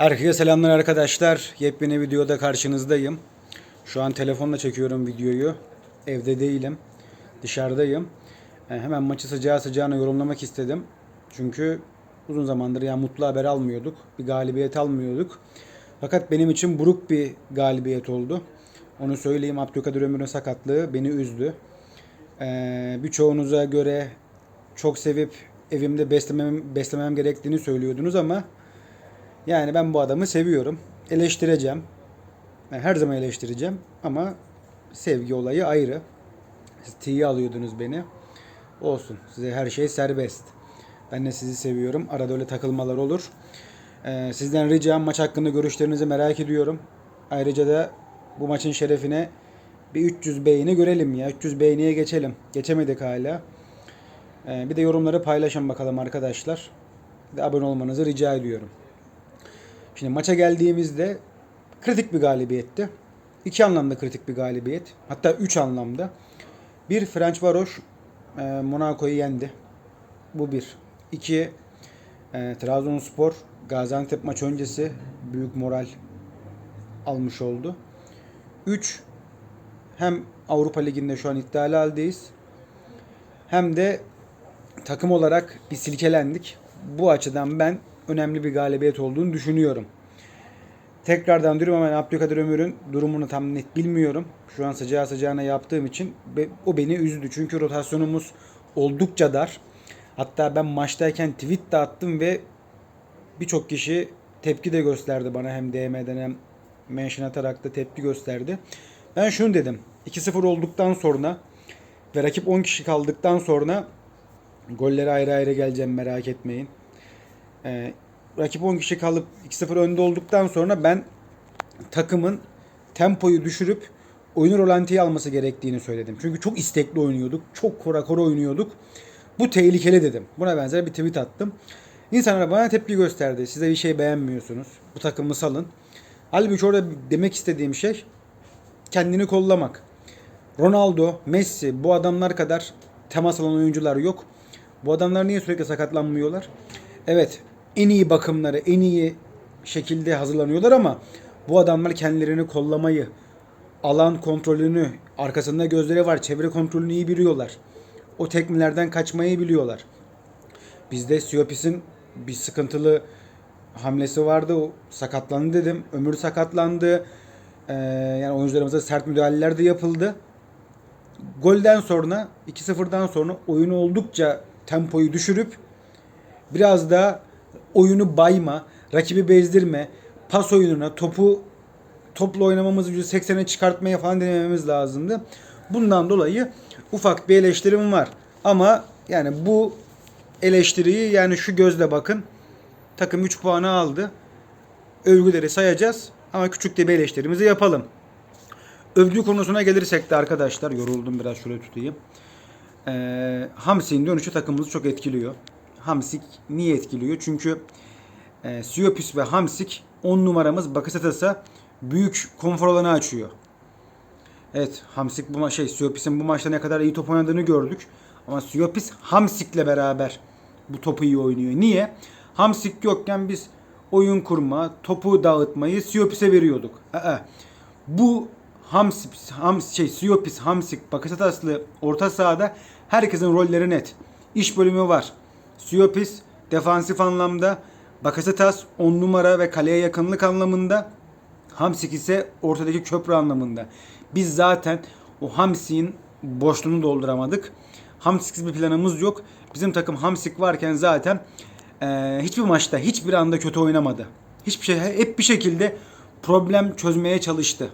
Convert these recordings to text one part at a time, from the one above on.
Herkese selamlar arkadaşlar. Yepyeni videoda karşınızdayım. Şu an telefonla çekiyorum videoyu. Evde değilim. Dışarıdayım. E, hemen maçı sıcağı sıcağına yorumlamak istedim. Çünkü uzun zamandır yani mutlu haber almıyorduk. Bir galibiyet almıyorduk. Fakat benim için buruk bir galibiyet oldu. Onu söyleyeyim. Abdülkadir Ömür'ün sakatlığı beni üzdü. E, birçoğunuza göre çok sevip evimde beslemem, beslemem gerektiğini söylüyordunuz ama yani ben bu adamı seviyorum. Eleştireceğim. Yani her zaman eleştireceğim ama sevgi olayı ayrı. Siz tiye alıyordunuz beni. Olsun. Size her şey serbest. Ben de sizi seviyorum. Arada öyle takılmalar olur. Ee, sizden ricam maç hakkında görüşlerinizi merak ediyorum. Ayrıca da bu maçın şerefine bir 300 beğeni görelim ya. 300 beğeniye geçelim. Geçemedik hala. Ee, bir de yorumları paylaşın bakalım arkadaşlar. Bir de abone olmanızı rica ediyorum. Şimdi maça geldiğimizde kritik bir galibiyetti. İki anlamda kritik bir galibiyet. Hatta üç anlamda. Bir, French Varoş e, Monaco'yu yendi. Bu bir. İki, e, Trabzonspor Gaziantep maç öncesi büyük moral almış oldu. Üç, hem Avrupa Ligi'nde şu an iddialı haldeyiz. Hem de takım olarak bir silkelendik. Bu açıdan ben önemli bir galibiyet olduğunu düşünüyorum. Tekrardan diyorum ama Abdülkadir Ömür'ün durumunu tam net bilmiyorum. Şu an sıcağı sıcağına yaptığım için o beni üzdü. Çünkü rotasyonumuz oldukça dar. Hatta ben maçtayken tweet de attım ve birçok kişi tepki de gösterdi bana hem DM'den hem mention atarak da tepki gösterdi. Ben şunu dedim. 2-0 olduktan sonra ve rakip 10 kişi kaldıktan sonra gollere ayrı ayrı geleceğim merak etmeyin. Ee, rakip 10 kişi kalıp 2-0 önde olduktan sonra ben takımın tempoyu düşürüp oyunu rolantiye alması gerektiğini söyledim. Çünkü çok istekli oynuyorduk. Çok kora kora oynuyorduk. Bu tehlikeli dedim. Buna benzer bir tweet attım. İnsanlar bana tepki gösterdi. Size bir şey beğenmiyorsunuz. Bu takımı salın. Halbuki orada demek istediğim şey kendini kollamak. Ronaldo, Messi bu adamlar kadar temas alan oyuncular yok. Bu adamlar niye sürekli sakatlanmıyorlar? Evet, en iyi bakımları, en iyi şekilde hazırlanıyorlar ama bu adamlar kendilerini kollamayı, alan kontrolünü, arkasında gözleri var, çevre kontrolünü iyi biliyorlar. O tekmelerden kaçmayı biliyorlar. Bizde Siopis'in bir sıkıntılı hamlesi vardı. O sakatlandı dedim. Ömür sakatlandı. Ee, yani oyuncularımıza sert müdahaleler de yapıldı. Golden sonra 2-0'dan sonra oyunu oldukça tempoyu düşürüp biraz da oyunu bayma, rakibi bezdirme, pas oyununa, topu topla oynamamızı %80'e çıkartmaya falan denememiz lazımdı. Bundan dolayı ufak bir eleştirim var. Ama yani bu eleştiriyi yani şu gözle bakın. Takım 3 puanı aldı. Övgüleri sayacağız ama küçük de bir eleştirimizi yapalım. Övgü konusuna gelirsek de arkadaşlar yoruldum biraz şöyle tutayım. Ee, Hamsik'in dönüşü takımımızı çok etkiliyor. Hamsik niye etkiliyor? Çünkü e, Siopis ve Hamsik 10 numaramız Bakasetas'a büyük konfor alanı açıyor. Evet Hamsik bu ma- şey Siopis'in bu maçta ne kadar iyi top oynadığını gördük. Ama Siopis Hamsik'le beraber bu topu iyi oynuyor. Niye? Hamsik yokken biz oyun kurma, topu dağıtmayı Siopis'e veriyorduk. Aa, bu Hamsik, Hams, şey, Siopis, Hamsik, Bakasetaslı orta sahada herkesin rolleri net. İş bölümü var. Siopis defansif anlamda, Bakasetas 10 numara ve kaleye yakınlık anlamında, Hamsik ise ortadaki köprü anlamında. Biz zaten o Hamsik'in boşluğunu dolduramadık. Hamsik'siz bir planımız yok. Bizim takım Hamsik varken zaten eee, hiçbir maçta hiçbir anda kötü oynamadı. Hiçbir şey hep bir şekilde problem çözmeye çalıştı.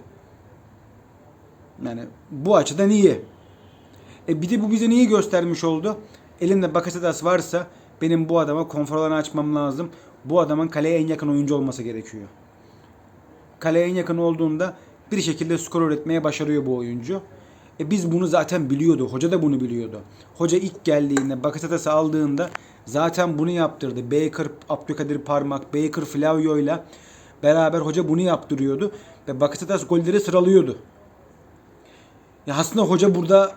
Yani bu açıdan iyi. E bir de bu bize neyi göstermiş oldu? Elimde Bakasetas varsa benim bu adama konfor alanı açmam lazım. Bu adamın kaleye en yakın oyuncu olması gerekiyor. Kaleye en yakın olduğunda bir şekilde skor üretmeye başarıyor bu oyuncu. E biz bunu zaten biliyordu. Hoca da bunu biliyordu. Hoca ilk geldiğinde Bakasetas'ı aldığında zaten bunu yaptırdı. Baker, Abdülkadir Parmak, Baker Flavio ile beraber hoca bunu yaptırıyordu. Ve Bakasetas golleri sıralıyordu. Ya aslında hoca burada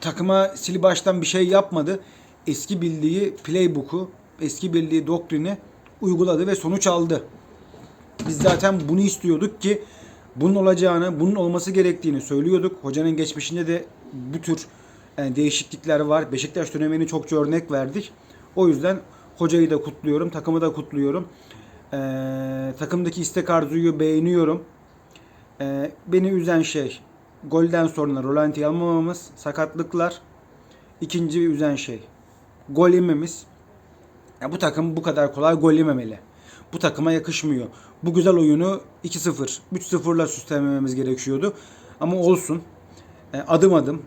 takıma sil baştan bir şey yapmadı. Eski bildiği playbook'u, eski bildiği doktrini uyguladı ve sonuç aldı. Biz zaten bunu istiyorduk ki bunun olacağını, bunun olması gerektiğini söylüyorduk. Hocanın geçmişinde de bu tür yani değişiklikler var. Beşiktaş dönemini çokça örnek verdik. O yüzden hocayı da kutluyorum, takımı da kutluyorum. Ee, takımdaki istek arzuyu beğeniyorum. Ee, beni üzen şey golden sonra Rolanti'yi almamamız, sakatlıklar. İkinci üzen şey gol yememiz. Ya bu takım bu kadar kolay gol yememeli. Bu takıma yakışmıyor. Bu güzel oyunu 2-0, 3-0'la süslemememiz gerekiyordu. Ama olsun. E, adım adım.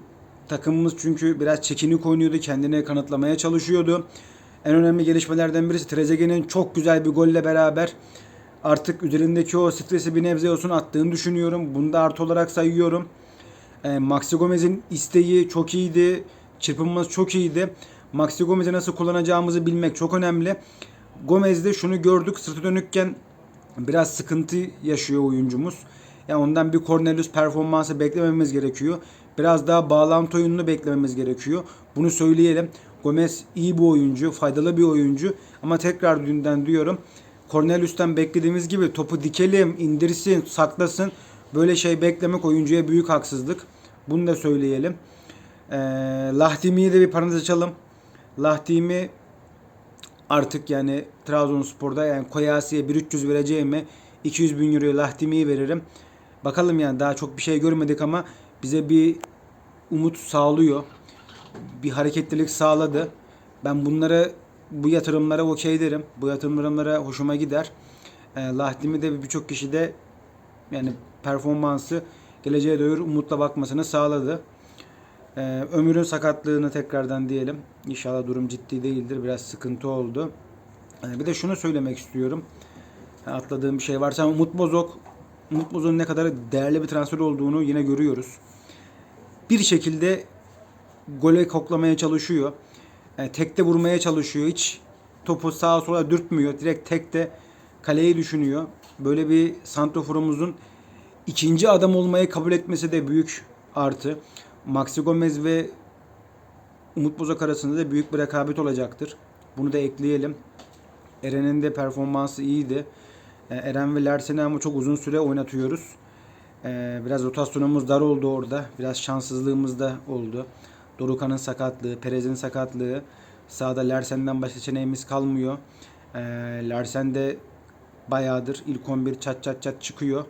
Takımımız çünkü biraz çekinik oynuyordu. Kendini kanıtlamaya çalışıyordu. En önemli gelişmelerden birisi Trezeguet'in çok güzel bir golle beraber artık üzerindeki o stresi bir nebze olsun attığını düşünüyorum. Bunu da artı olarak sayıyorum. E, Maxi Gomez'in isteği çok iyiydi. Çırpınması çok iyiydi. Maxi Gomez'i nasıl kullanacağımızı bilmek çok önemli. Gomez'de şunu gördük. Sırtı dönükken biraz sıkıntı yaşıyor oyuncumuz. Yani ondan bir Cornelius performansı beklememiz gerekiyor. Biraz daha bağlantı oyununu beklememiz gerekiyor. Bunu söyleyelim. Gomez iyi bir oyuncu, faydalı bir oyuncu. Ama tekrar dünden diyorum. Cornelius'tan beklediğimiz gibi topu dikelim, indirsin, saklasın. Böyle şey beklemek oyuncuya büyük haksızlık. Bunu da söyleyelim. Ee, Lahdimi'yi de bir parantez açalım. Lahdimi artık yani Trabzonspor'da yani Koyasi'ye 1300 vereceğime 200 bin euroya Lahdimi'yi veririm. Bakalım yani daha çok bir şey görmedik ama bize bir umut sağlıyor. Bir hareketlilik sağladı. Ben bunlara bu yatırımlara okey derim. Bu yatırımlara hoşuma gider. E, Lahdimi de birçok kişi de yani performansı geleceğe doğru umutla bakmasını sağladı. Ee, Ömür'ün sakatlığını tekrardan diyelim. İnşallah durum ciddi değildir. Biraz sıkıntı oldu. Ee, bir de şunu söylemek istiyorum. Atladığım bir şey varsa Umut Bozok Umut Bozok'un ne kadar değerli bir transfer olduğunu yine görüyoruz. Bir şekilde gole koklamaya çalışıyor. Yani tekte vurmaya çalışıyor. Hiç topu sağa sola dürtmüyor. Direkt tekte kaleyi düşünüyor. Böyle bir santroforumuzun ikinci adam olmayı kabul etmesi de büyük artı. Maxi Gomez ve Umut Bozok arasında da büyük bir rekabet olacaktır. Bunu da ekleyelim. Eren'in de performansı iyiydi. Ee, Eren ve Larsen'i ama çok uzun süre oynatıyoruz. Ee, Biraz rotasyonumuz dar oldu orada. Biraz şanssızlığımız da oldu. Dorukan'ın sakatlığı, Perez'in sakatlığı. Sağda Larsen'den başka seçeneğimiz kalmıyor. Ee, Larsen de bayağıdır ilk 11 çat çat çat çıkıyor.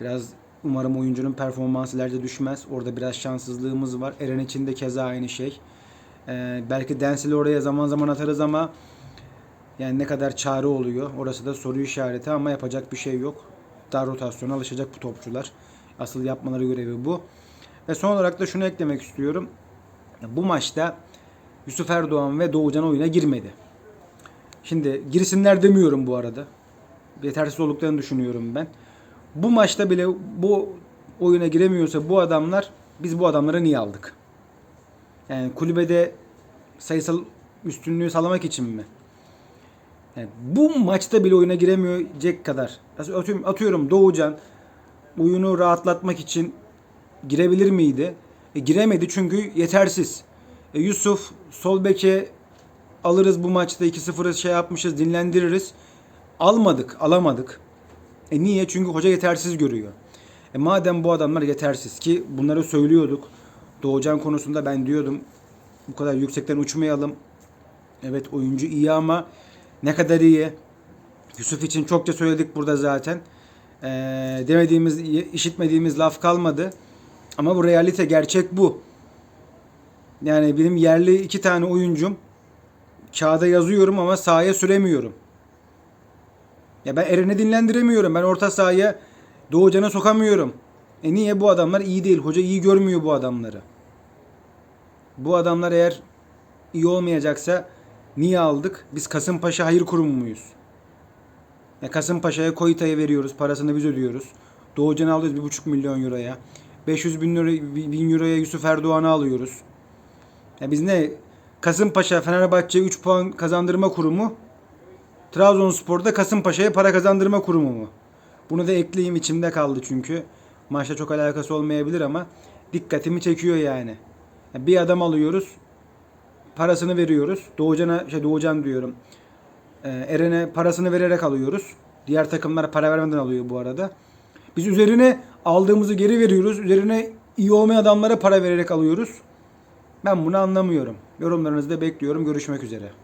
Biraz umarım oyuncunun performansı ileride düşmez. Orada biraz şanssızlığımız var. Eren için de keza aynı şey. Ee, belki Densel'i oraya zaman zaman atarız ama yani ne kadar çare oluyor. Orası da soru işareti ama yapacak bir şey yok. Dar rotasyona alışacak bu topçular. Asıl yapmaları görevi bu. Ve son olarak da şunu eklemek istiyorum. Bu maçta Yusuf Erdoğan ve Doğucan oyuna girmedi. Şimdi girsinler demiyorum bu arada. Yetersiz olduklarını düşünüyorum ben. Bu maçta bile bu oyuna giremiyorsa bu adamlar biz bu adamları niye aldık? Yani kulübede sayısal üstünlüğü sağlamak için mi? Yani bu maçta bile oyuna giremeyecek kadar. Atıyorum, atıyorum Doğucan oyunu rahatlatmak için girebilir miydi? E, giremedi çünkü yetersiz. E, Yusuf sol beke alırız bu maçta 2-0'ı şey yapmışız dinlendiririz. Almadık, alamadık. E niye? Çünkü hoca yetersiz görüyor. E madem bu adamlar yetersiz ki bunları söylüyorduk. Doğucan konusunda ben diyordum bu kadar yüksekten uçmayalım. Evet oyuncu iyi ama ne kadar iyi? Yusuf için çokça söyledik burada zaten. E, demediğimiz, işitmediğimiz laf kalmadı. Ama bu realite, gerçek bu. Yani benim yerli iki tane oyuncum kağıda yazıyorum ama sahaya süremiyorum. Ya ben Eren'i dinlendiremiyorum. Ben orta sahaya Doğucan'a sokamıyorum. E niye bu adamlar iyi değil? Hoca iyi görmüyor bu adamları. Bu adamlar eğer iyi olmayacaksa niye aldık? Biz Kasımpaşa hayır kurumu muyuz? Ya Kasımpaşa'ya Koyita'ya veriyoruz. Parasını biz ödüyoruz. Doğucan'ı alıyoruz 1,5 milyon euroya. 500 bin, euro, bin euroya Yusuf Erdoğan'ı alıyoruz. Ya biz ne? Kasımpaşa Fenerbahçe'ye 3 puan kazandırma kurumu. Trabzonspor'da Kasımpaşa'ya para kazandırma kurumu mu? Bunu da ekleyeyim içimde kaldı çünkü. Maçta çok alakası olmayabilir ama dikkatimi çekiyor yani. yani bir adam alıyoruz. Parasını veriyoruz. Doğucan'a şey Doğucan diyorum. Ee, Eren'e parasını vererek alıyoruz. Diğer takımlar para vermeden alıyor bu arada. Biz üzerine aldığımızı geri veriyoruz. Üzerine iyi olmayan adamlara para vererek alıyoruz. Ben bunu anlamıyorum. Yorumlarınızı da bekliyorum. Görüşmek üzere.